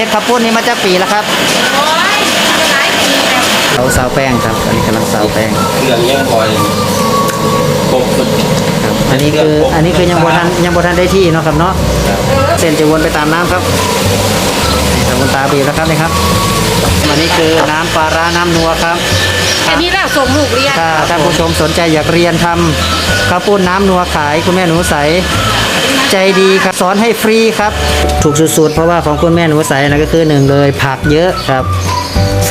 ฮ็ดข้าวปุ้นนี่มาจากปีแล้วครับโอ้ยหลายปีแล้วเราซาวแป้งครับตอนนี้กำลังซาวแป้งเครื่องยังพอครบสุดครับอันนี้คืออันนี้คือยังบ่ทันยังบ่ทันได้ที่เนาะครับเนาะครับเส้นจะวนไปตามน้ำครับนี่ครับคุณตาบีบแล้วครับนี่ครับอันนี้คือน้ำปลาร้าน้ำนัวครับอันนี้เราส่งลูกเรียนถ้าท่านผู้ชมสนใจอยากเรียนทำข้าวปุ้นน้ำนัวขายคุณแม่หนูใส ใจดีครับสอนให้ฟรีครับ ถูกสุดๆ เพราะว่าของคุณแม่หนูใส่นะก็คือหนึ่งเลยผักเยอะครับ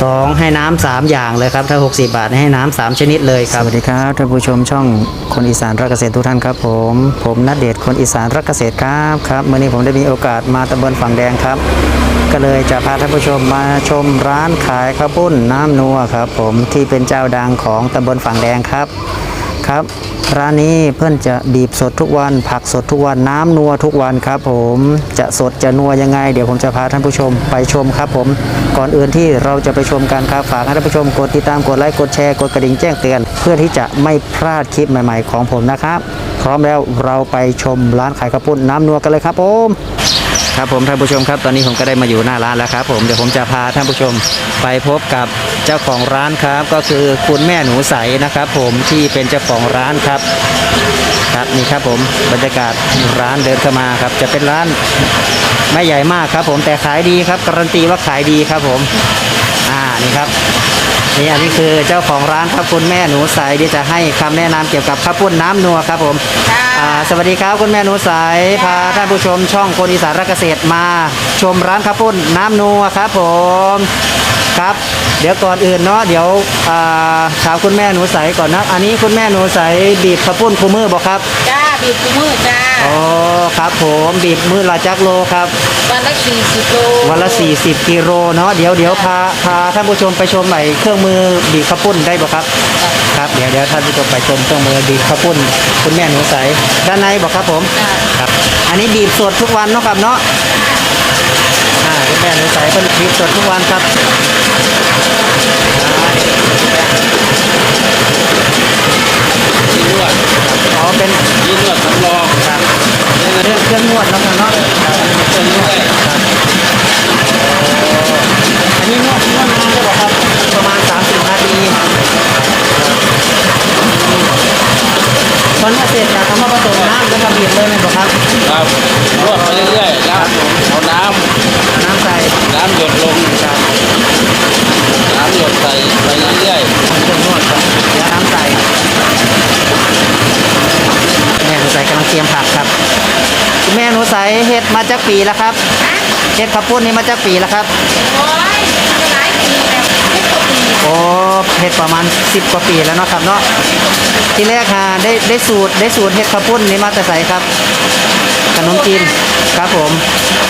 สองให้น้ำสามอย่างเลยครับ ถ้า 60 บาทให้น้ำสามชนิดเลยครับ สวัสดีครับท่านผู้ชมช่องคนอีสานรักเกษตรทุกท่านครับ ผม ผมนัดเดชคนอีสานรักเกษตรครับครับเมื่อนี้ผมได้มีโอกาสมาตำบลฝั่งแดงครับ ก็เลยจะพาท่านผู้ชมมาชมร้านขายข้าวปุ้นน้ำนัวครับ ผมที่เป็นเจ้าดังของตำบลฝั่งแดงครับ ครับ ร้านนี้เพื่อนจะบีบสดทุกวัน ผักสดทุกวันน้ำนัวทุกวันครับ ผมจะสดจะนัวยังไง เดี๋ยวผมจะพาท่านผู้ชมไปชมครับ ผมก่อนอื่นที่เราจะไปชมกันครับฝากให้ท่านผู้ชมกดติดตามกดไลค์กดแชร์กดกระดิ่งแจ้งเตือน เพื่อที่จะไม่พลาดคลิปใหม่ ๆ ของผมนะครับ พร้อมแล้วเราไปชมร้านขายข้าวปุ้นน้ำนัวกันเลยครับผมครับผมท่านผู้ชมครับตอนนี้ผมก็ได้มาอยู่หน้าร้านแล้วครับ ผมเดี๋ยวผมจะพาท่านผู้ชมไปพบกับ เจ้าของร้านครับก็คือคุณแม่หนูใสนะครับ ผมที่เป็นเจ้าของร้านครับ ครับนี่ครับผมบรรยากาศร้านเดินเข้ามาครับ จะเป็นร้านไม่ใหญ่มากครับ ผมแต่ขายดีครับการันตีว่าขายดีครับผมอ่านี่ครับนี่อันนี้คือเจ้าของร้านครับคุณแม่หนูใสที่จะให้คำแนะนำเกี่ยวกับข้าวปุ้นน้ำนัวครับผมอ่าสวัสดีครับคุณแม่หนูใสพาท่านผู้ชมช่องคนอีสานรักเกษตรมา ชมร้านข้าวปุ้นน้ำนัวครับผม ครับ เดี๋ยวก่อนอื่นเนาะเดี๋ยวอ่าถามคุณแม่หนูใสก่อนนะ อันนี้คุณแม่หนูใสบีบข้าวปุ้นคูมือบอกครับจ้าบีบกูมือจ้าอ๋อครับผมบีบมือละจักโลครับ วันละสี่สิบโลวันละ40กิโลเนาะเดี๋ยวเดี๋ยวพาพาท่านผู้ชมไปชมใหม่เครื่องมือบีบข้าวปุ้นได้บ่ครับครับเดี๋ยวเดี๋ยวท่านผู้ชมไปชมเครื่องมือบีบข้าวปุ้น คุณแม่หนูใสด้านในบอกครับผมจ้าครับ อันนี้บีบสดทุกวันเนาะครับเนาะอ่าคุณแม่หนูใสเป็นบีบสดทุกวันครับ ที่นวดอ๋อเป็นที่นวดสำรองครับเครื่องเครื่องนวดเนาะครับเนาะเครื่องนวดอันนี้นวดนวดนานได้บ่ครับประมาณ 30นาทีตอนนี้เสร็จจากคำว่าผสมน้ำแล้วก็บีบเลยไหมบ่ครับครับนวดไปเรื่อยๆแล้วเอาน้น้ำใส่ำน้ำหยดลงครับ มาจากปีแล้วครับฮะเห็ดข้าวปุ้นนี่มาจากปีแล้วครับโอ้ยหลายปีแล้วไม่กว่าปีโอ้เห็ดประมาณ 10 กว่าปีแล้วเนาะครับเนาะที่แรกฮะได้ได้สูตรได้สูตรเห็ดข้าวปุ้นนี่มาแต่ใส่ครับขนมจีนครับผม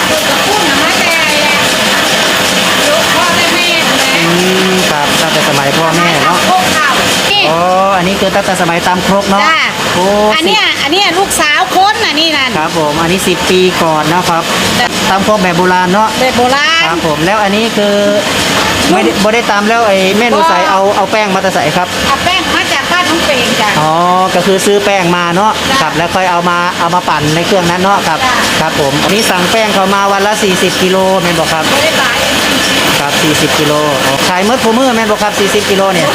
พูดกับพูดนะไม่ได้ลูกพ่อได้แม่เลยอืมครับตั้งแต่สมัยพ่อแม่เนาะพวกข้าวนี่ อ๋ออันนี้คือตั้งแต่สมัยตามครกเนาะ จ้า โอ้อันเนี้ยอันเนี้ยลูกสาวคนน่ะนี่นั่น ครับผมอันนี้ 10 ปีก่อนนะครับจ้ะตามครกแบบโบราณเนาะแบบโบราณ ครับผมแล้วอันนี้คือไม่ได้บ่ได้ตามแล้วไอ้แม่หนูใส่เอาเอาแป้งมาแต่ใส่ครับเอาแป้งมาจากบ้านน้องเปงจ้ะ อ๋อก็คือซื้อแป้งมาเนาะจ้ะครับแล้วค่อยเอามาเอามาปั่นในเครื่องนั้นเนาะครับจ้ะ ครับผมอันนี้สั่งแป้งเขามาวันละ 40กิโลแม่นบอกครับไม่ได้ขายครับ40กิโลอ๋อขายเมื่อโพมือแม่นบอกครับ 40กิโลเนี่ย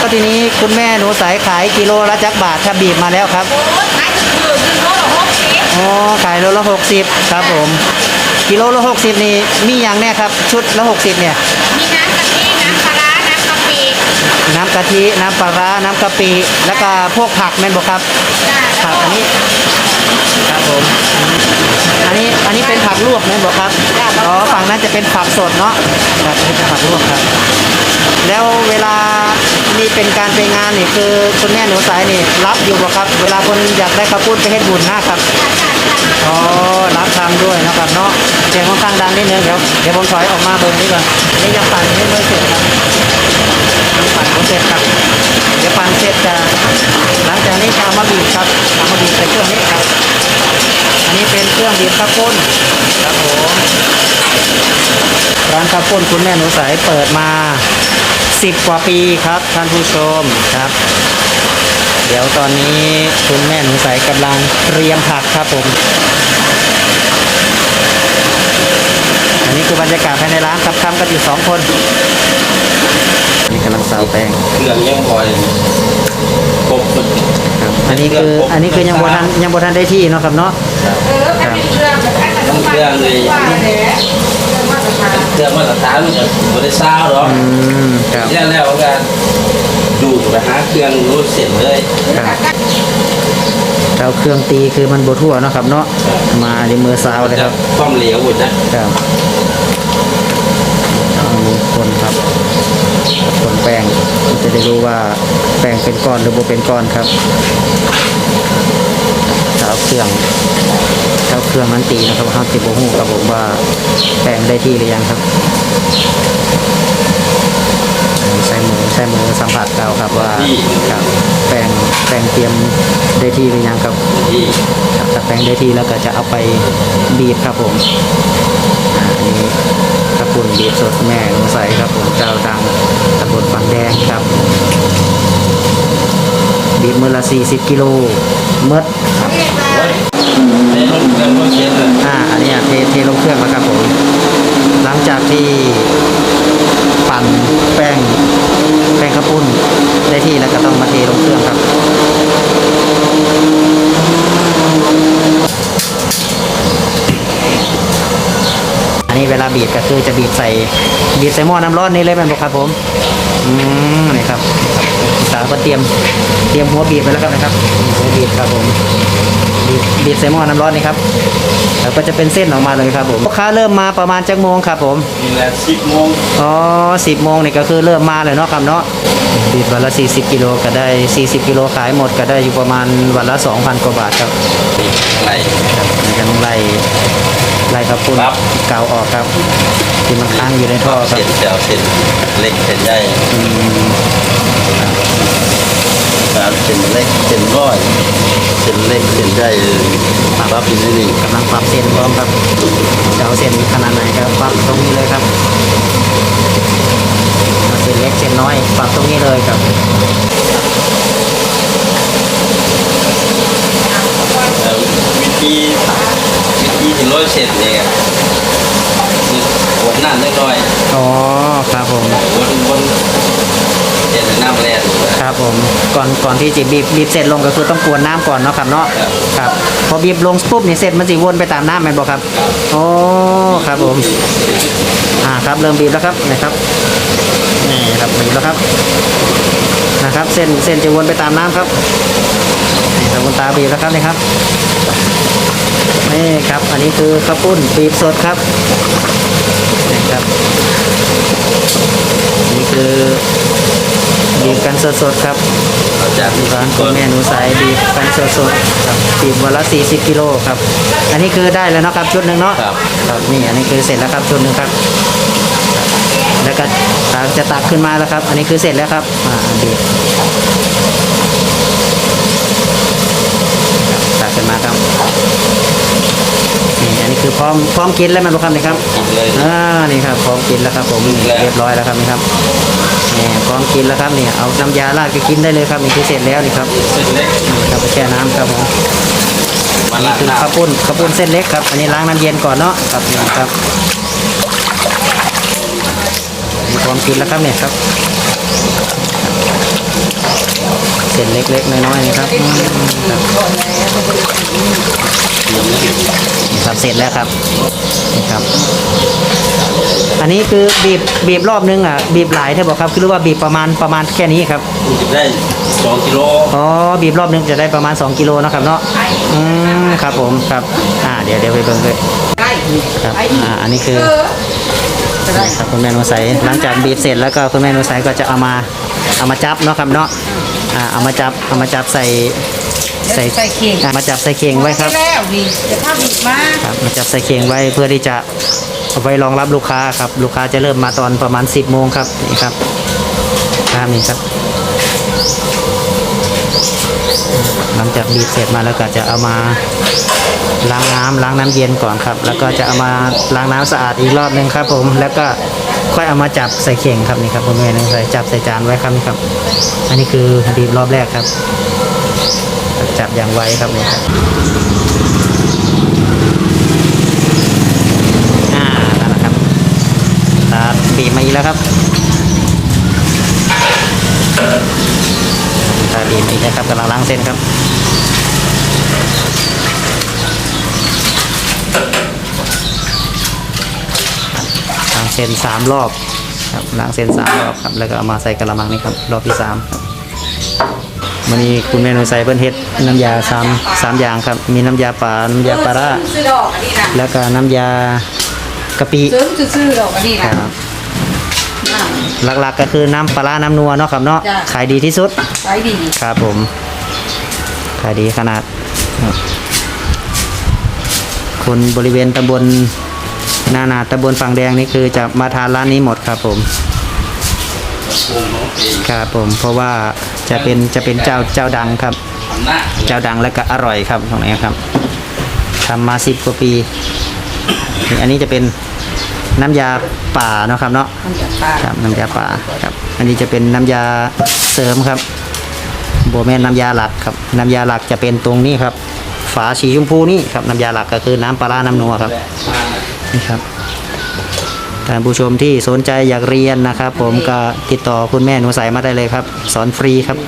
ก็ทีนี้คุณแม่หนูสายขายกิโลละจักบาทครับบีบมาแล้วครับโอ้ยขายคือคือเขาหรอหกสิบอ๋อขายโลละ60ครับผม กิโลละ60นี่มีอย่างแน่ครับ ชุดละ60เนี่ย มีน้ำกะทิน้ำปลาร้าน้ำกะปิน้ำกะทิน้ำปลาร้าน้ำกะปิแล้วก็พวกผักแม่นบอกครับจ้ะผักอันนี้ครับผมอันนี้อันนี้เป็นผักลวกนะบอกครับอ๋อฝั่งนั้นจะเป็นผักสดเนาะครับอันนี้เป็นผักลวกครับ แล้วเวลา นี่เป็นการไปงานนี่คือคุณแม่หนูสายนี่รับอยู่บ่ครับ เวลาคนอยากได้ข้าวปุ้นไปให้บุญนะครับอ๋อรับทำด้วยนะครับเนาะเสียงค่อนข้างดังนิดนึงเดี๋ยวเดี๋ยวผมถอยออกมาเบิ่งนี่ก่อนนนี่ยังปั่นไม่ไม่เสร็จครับยังปั่นไม่เสร็จครับเดี๋ยวปั่นเสร็จจะหลังจากนี้จะเอามาบีบครับเอามาบีบใส่เครื่องนี้ครับ อันนี้เป็นเครื่องบีบข้าวปุ้นครับผมร้านข้าวปุ้นคุณแม่หนูสายเปิดมา 10กว่าปีครับท่านผู้ชมครับ เดี๋ยวตอนนี้คุณแม่หนูสายกำลังเตรียมผักครับผม อันนี้คือบรรยากาศภายในร้านครับทำกันอยู่สองคนนี่กำลังซาวแป้งเครื่องยังบ่อยครบสุดครับอันนี้คืออันนี้คือยังบ่ทันยังบ่ทันได้ที่เนาะครับเนาะเออแค่เป็นเครื่องแต่แค่ขนมปังว่าแหละเครื่องมาตรฐาน เครื่องมาตรฐานมันจะบ่ได้ซาวหรอกอืมครับแล้วแล้วก็ดูไปหาเครื่องรู้เสร็จเลยเราเครื่องตีคือมันบทั่วเนาะครับเนาะมาในมือซาวเลยครับความเหลวหมดนะครับเอาคนครับคนแป้งมันจะได้รู้ว่าแป้งเป็นก้อนหรือบ่เป็นก้อนครับถ้า เอาเครื่องถ้าเอาเครื่องนั้นตีนะครับเขาติบหูครับผมว่าแป้งได้ที่หรือยังครับใช้มือใช้มือสัมผัสเก่าครับว่าครับแป้งแป้งเตรียมได้ที่หรือยังครับที่ครับถ้าแป้งได้ที่แล้วก็จะเอาไปบีบครับผมอ่าอันนี้กระปุ่นบีบสดแม่หนูใสครับผมเจ้าดังตำบลฝั่งแดงครับบีบมือละ40กิโลเมดครับ ในรถเครื่องรถเข็นน่ะอ่าอันนี้เทเทลงเครื่องแล้วครับผมหลังจากที่ปั่นแป้งแป้งข้าวปุ้นได้ที่แล้วก็ต้องมาเทลงเครื่องครับอันนี้เวลาบีบก็คือจะบีบใส่บีบใส่หม้อน้ำร้อนนี่เลยแม่นบอกครับผมอืมนี่ครับสาวก็เตรียมเตรียมหัวบีบไปแล้วครับนะครับหัวบีบครับผม บีบบีบใส่หม้อน้ำร้อนนี่ครับแล้วก็จะเป็นเส้นออกมาเลยครับผมลูกค้าเริ่มมาประมาณจักโมงครับผมนี่แหละสิบโมงอ๋อสิบโมงนี่ก็คือเริ่มมาเลยเนาะครับเนาะบีบวันละสี่สิบกิโลก็ได้สี่สิบกิโลขายหมดก็ได้อยู่ประมาณวันละสองพันกว่าบาทครับไหลครับนี่ก็ต้องไล่ไล่ครับปุ้นครับเกาออกครับที่มันค้างอยู่ในท่อครัเส้บนเดียวเส้นเล็กเส้นใหญ่ อืมครับเส้นเล็กเส้นร้อยเส้นเล็กเส้นใหญ่ปั๊บอยู่นี่นี่กำลังปรับเส้นพร้อมครับจะเอาเส้นขนาดไหนครับปรับตรงนี้เลยครับเอาเส้นเล็กเส้นน้อยปรับตรงนี้เลยครับเอ่อวิธีวิธีที่ร้อยเสร็จเนี่ยคือวนน้ำเล็กน้อยอ๋อครับผมวนวน เห็นน้ำแร่ครับผมก่อนก่อนที่จะบีบบีบเสร็จลงก็คือต้องกวนน้ำก่อนเนาะครับเนาะครับพอบีบลงปุ๊บนี่เสร็จมันสิวนไปตามน้ำแม่นบ่ครับโอ้ครับผมอ่าครับเริ่มบีบแล้วครับนะครับนี่ครับบีบแล้วครับนะครับ เส้นเส้นจะวนไปตามน้ำครับนี่ครับคุณตาบีบแล้วครับนี่ครับนี่ครับ อันนี้คือข้าวปุ้นบีบสดครับนี่ครับนี่คือ บีบกันสดๆครับเราจะที่ร้านคุณแม่หนูสายบีบกันสดๆครับบีบวันละ 40กิโลครับ อันนี้คือได้แล้วเนาะครับชุดหนึ่งเนาะครับครับนี่อันนี้คือเสร็จแล้วครับชุดหนึ่งครับครับแล้วก็ตาจะตักขึ้นมาแล้วครับ อันนี้คือเสร็จแล้วครับอ่าบีบครับตักขึ้นมาครับนี่ อันนี้คือพร้อมพร้อมกินแล้วมันรู้ครับนี่ครับกินเลยอ่านี่ครับพร้อมกินแล้วครับผมกินแล้วเรียบร้อยแล้วครับนี่ครับนี่พร้อมกินแล้วครับนี่เอาน้ำยาราดก็กินได้เลยครับนี่คือเสร็จแล้วนี่ครับเส้นเล็กนี่ครับไปแช่น้ำครับผมมานี่ล้างคือน้ข้าวปุ้นข้าวปุ้นเส้นเล็กครับอันนี้ล้างน้ำเย็นก่อนเนาะครับนี่ครับมีพร้อมกินแล้วครับเนี่ยครับ เส้นเล็กๆ น้อยๆนี่ครับอืมครับนี่ครับเสร็จแล้วครับนี่ครับ อันนี้คือบีบบีบรอบนึงอะบีบหลายใช่บอกครับคือว่าบีบประมาณประมาณแค่นี้ครับำจะได้สองกิโลอ๋อบีบรอบนึงจะได้ประมาณ 2 กิโลเนาะครับเนาะอืมครับผมครับอ่าเดี๋ยวเดี๋ยวไปเบิ่งเลยได้ครับอ่าอันนี้คือเออจะได้ครับคุณแม่นุสัยหลังจากบีบเสร็จแล้วก็คุณแม่นุสัยก็จะเอามาเอามาจับเนาะครับเนาะ อ่าเอามาจับเอามาจับใส่ใส่ใส่เข่งอ่ามาจับใส่เข่งไว้ครับแล้วนี่เดี๋ยวถ้าบิดมาครับมาจับใส่เข่งไว้เพื่อที่จะเอาไว้รองรับลูกค้าครับ ลูกค้าจะเริ่มมาตอนประมาณ 10โมงครับนี่ครับครับนี่ครับ หลังจากบีบเสร็จมาแล้วก็จะเอามาล้างน้ำล้างน้ำเย็นก่อนครับ แล้วก็จะเอามาล้างน้ำสะอาดอีกรอบหนึ่งครับ ผม แล้วก็ค่อยเอามาจับใส่เข่งครับนี่ครับคุณแม่นึงใส่จับใส่จานไว้ครับนี่ครับ อันนี้คือบีบรอบแรกครับ จับอย่างไวครับนี่ครับอ่านั่นแหละครับบีบมาอีกแล้วครับ ตาบีบอีกนะครับกำลังล้างเส้นครับล้างเส้นสามรอบครับล้างเส้นสามรอบครับแล้วก็เอามาใส่กระมังนี่ครับรอบที่สามครับวันนี้คุณเมนูใส่เพิ่นเฮ็ดน้ำยาสามสามอย่างครับ มีน้ำยาป่าน้ำยาปลาร้าซื้อดอกอันนี้นะแล้วก็น้ำยากะปิซื้อซื้อดอกอันนี้คนะรับอ่า หลักๆก็คือน้ำปลาร้าน้ำนัวเนาะครับเนาะจ้ะ ขายดีที่สุดใช้ดีครับผมขายดีขนาดครับคนบริเวณตำบลนานาตำบลฝั่งแดงนี่คือจะมาทานร้านนี้หมดครับผมปรุงน้องเองครับผมเพราะว่าจะเป็นจะเป็นเจ้าเจ้าดังครับทำหน้าเจ้าดังและก็อร่อยครับตรงนี้ครับทำมาสิบกว่าปีนี่อันนี้จะเป็น น้ำยาป่าเนาะครับเนาะมันจะปลาครับน้ำยาป่าครับ อันนี้จะเป็นน้ำยาเสริมครับโบแม่นน้ำยาหลักครับ น้ำยาหลักจะเป็นตรงนี้ครับ ฝาสีชมพูนี่ครับน้ำยาหลักก็คือน้ำปลาร้าน้ำนัวครับนี่ครับท่านผู้ชมที่สนใจอยากเรียนนะครับ ผมก็ติดต่อคุณแม่หนูใสมาได้เลยครับ สอนฟรีครับ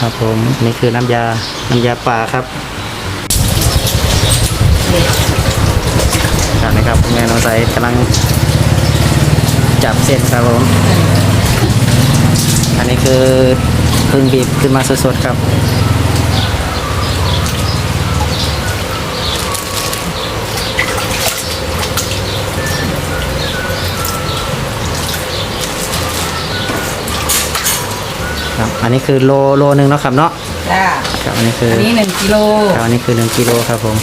ครับผมนี่คือน้ำยา น้ำยาป่าครับครับนะครับแม่ลองใสกำลังจับเส้นครับผมอันนี้คือเพึ่งบีบขึ้นมาสดๆครับ ครับ อันนี้คือโลโลหนึ่งเนาะครับเนาะจ้าครับอันนี้คืออันนี้หนึ่งกิโลครับอันนี้คือหนึ่งกิโลครับผม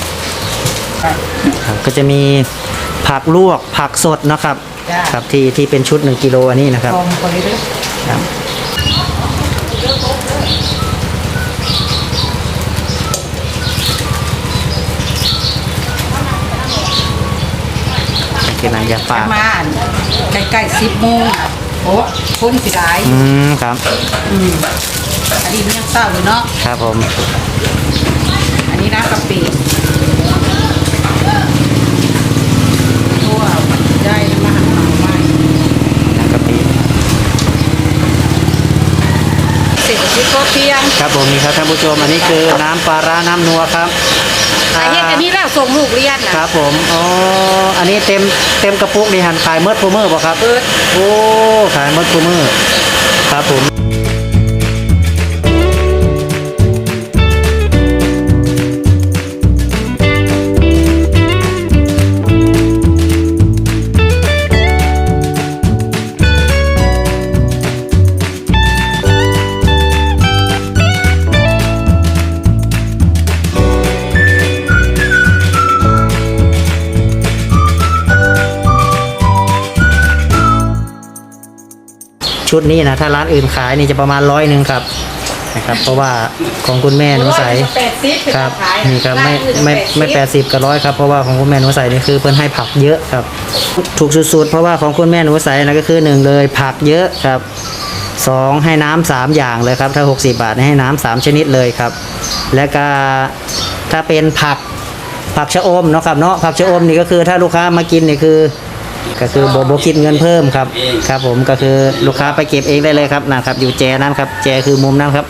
ครับก็จะมีผักลวกผักสดเนาะครับจ้าครับที่ที่เป็นชุดหนึ่งกิโลอันนี้นะครับลองคนนี้ด้วยครับนี่คือน้ำยาปป่าระมาณใกล้ๆสิบโมง โอ้คนสิหลายอืมครับ อืมอันนี้มันยังเศร้าอยู่เนาะ ครับผม อันนี้น้ำกะปิทั่วได้มาหั่นหน่อไม้น้ำกะปิ เสร็จที่ก็เพียง ครับผมนี่ครับท่านผู้ชม อันนี้คือน้ำปลาร้าน้ำนัวครับไอ้เฮ็ดอั นนี้แล้วส่งลูกเรียนคนะรับผมอ๋ออันนี้เต็มเต็มกระปุกนี่หันขายเมิดฟูเมอร์ป่ะครับเปิด โอ้ขายเมิดฟูเมอร์ครับผม ชุดนี้นะถ้าร้านอื่นขายนี่จะประมาณร้อยหนึ่งครับนะครับ เพราะว่าของคุณแม่หนูใสแปดสิบครับนี่ครับไม่ไม่ไม่แปดสิบกับร้อยครับเพราะว่าของคุณแม่หนูใสนี่คือเพิ่นให้ผักเยอะครับ ถูกสุดๆเพราะว่าของคุณแม่หนูใสนะก็คือหนึ่งเลยผักเยอะครับสองให้น้ำสามอย่างเลยครับ ถ้า 60 บาทให้น้ำสามชนิดเลยครับ แล้วก็ถ้าเป็นผักผักชะอมเนาะครับเนาะผักชะอมนี่ก็คือถ้าลูกค้ามากินนี่คือ ก็คือโบโบคิดเงินเพิ่มครับครับผมก็คือลูกค้าไปเก็บเองได้เลยครับนะครับอยู่แจนั้นครับแจคือมุมนั้นครับ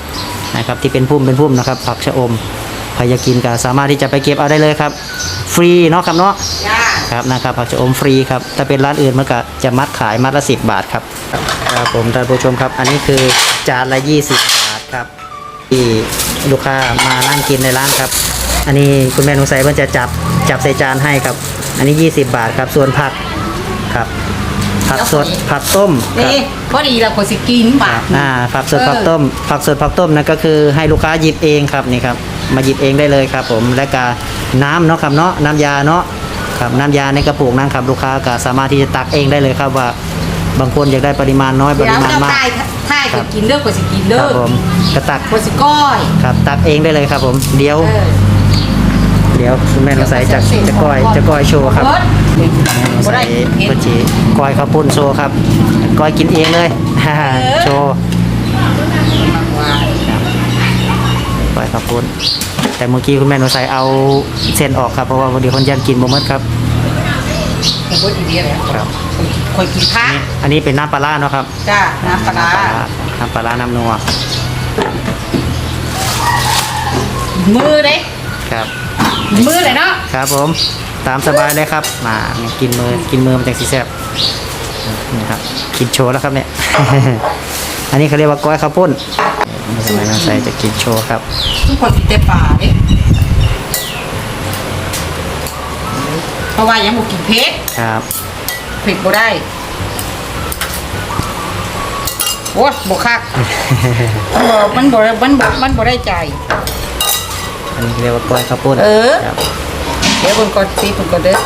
นะครับที่เป็นพุ่มเป็นพุ่มนะครับผักชะอมใครอยากกินก็สามารถที่จะไปเก็บเอาได้เลยครับ ฟรีเนาะครับเนาะจ้าครับนะครับผักชะอมฟรีครับถ้าเป็นร้านอื่นมันก็จะมัดขายมัดละสิบบาทครับครับผมท่านผู้ชมครับ อันนี้คือจานละยี่สิบบาทครับที่ลูกค้ามานั่งกินในร้านครับ อันนี้คุณแม่หนุใส่เพิ่นจะจับจับใส่จานให้ครับ อันนี้ 20 บาทครับส่วนผัก ครับ ผักสดผักต้มครับ นี่พอดีเราคนสิกินบาทอ่าผักสดเออผักต้มผักสดผักต้มนั่นก็คือให้ลูกค้าหยิบเองครับนี่ครับ มาหยิบเองได้เลยครับ ผมและก็น้ำเนาะครับเนาะน้ำยาเนาะครับน้ำยาในกระปุกนั้นครับลูกค้าก็สามารถที่จะตักเองได้เลยครับว่า บางคนอยากได้ปริมาณน้อยปเดี๋ยวริมาณเรามากทายทายครัคนบกินเด้อคนสิกินคเด้รัอบผมก็ตักคนสิก้อย ครับตักเองได้เลยครับผม เดี๋ยวเออเดี๋ยวคุณแม่เราใส่จะจะก้อยจะก้อยโชว์ครับเบิดใส่บ่ได้เห็เพื่อนจีก้อยข้าวปุ้นโชว์ครับก้อยกินเองเลยโชว์ก้อยข้าวปุ้นแต่เมื่อกี้คุณแม่หนูใส่เอาเส้นออกครับเพราะว่าพอดีคนยังกินบ่หมดครับผมพูดดีๆเลยครับคอยกินพระอันนี้เป็นน้ำปลาร้าเนาะครับจ้าน้ำปลาร้าน้ำปลาร้าน้ำนัวมือเด้ครับ มือเลยเนาะครับผม ตามสบายเลยครับ มากินมือกินมือมันจากสีแซ่บนี่ครับกินโชว์แล้วครับเนี่ย อันนี้เขาเรียกว่าก้อยข้าวปุ้นนี่ทำไมน้องใส่จะกินโชว์ครับ ทุกคนกินแต่ปลาเด้เพราะว่ายังบ่กินเผ็ดครับเผ็ดบ่ได้โอ้ยบ่คัก มันบ่มันบ่มันบ่มันบ่ได้ใจ อันนี้เขาเรียกว่าก้อยข้าวปุ้นเออ ครับเดี๋ยวเบิ่งก่อนสิเบิ่งก่อนเด้อ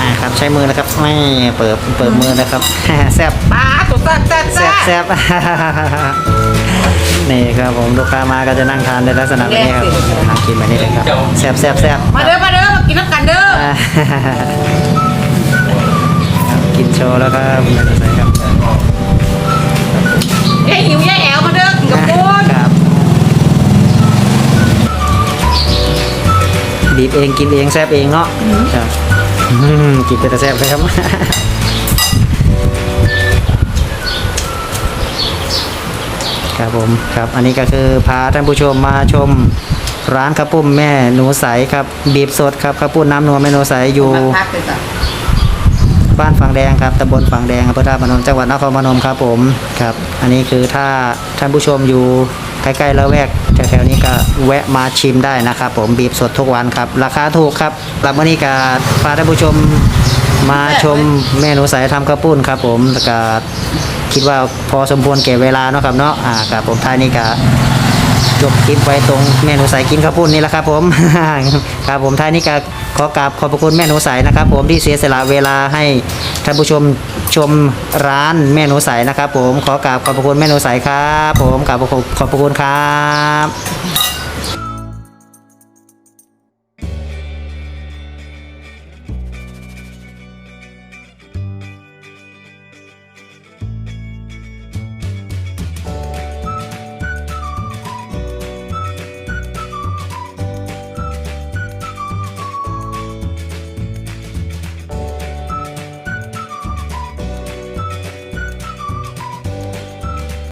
มาครับใช้มือนะครับไม่เปิดเปิดมือนะครับแซ่บปลาตัวแซ่บแซ่บแซ่บแซ่บนี่ครับผมลูกค้ามาก็จะนั่งทานในลักษณะแบบนี้ครับนั่งกินแบบนี้เลยครับแซ่บแซ่บแซ่บมาเด้อมาเด้อมากินน้ำกันเด้ออ่าครับกินโชว์แล้วครับ คุณแม่ใส่ครับเอ้ยหิวยายแอวมาเด้อกินกับปูนครับบีบเองกินเองแซ่บเองเนาะครับอืมกินเป็นแต่แซ่บเลยครับครับผมครับอันนี้ก็คือพาท่านผู้ชมมาชมร้านข้าวปุ้มแม่หนูใสครับบีบสดครับข้าวปุ้นน้ำนัวแม่หนูใสอยู่ บ้านฝั่งแดงครับตำบลฝั่งแดงอำเภอท่าพนมจังหวัดนครพนมครับผมครับ อันนี้คือถ้าท่านผู้ชมอยู่ใกล้ๆละแวกแถวๆนี้ก็แวะมาชิมได้นะครับ ผมบีบสดทุกวันครับ ราคาถูกครับรับวันนี้ก็พาท่านผู้ชมมาชมแม่หนูใสทำข้าวปุ้นครับ ผมแล้วก็คิดว่าพอสมควรแก่เวลาเนาะครับเนาะอ่าครับผมท้ายนี้ก็ จบคลิปไว้ตรงแม่หนูใสกินข้าวปุ้นนี่แหละครับผม ครับผมท้ายนี้ก็ขอกราบขอบพระคุณแม่หนูใสนะครับ ผมที่เสียสละเวลาให้ท่านผู้ชมชมร้านแม่หนูใสนะครับ ผมขอกราบขอบพระคุณแม่หนูใสครับ ผมกราบขอบขอบพระคุณครับ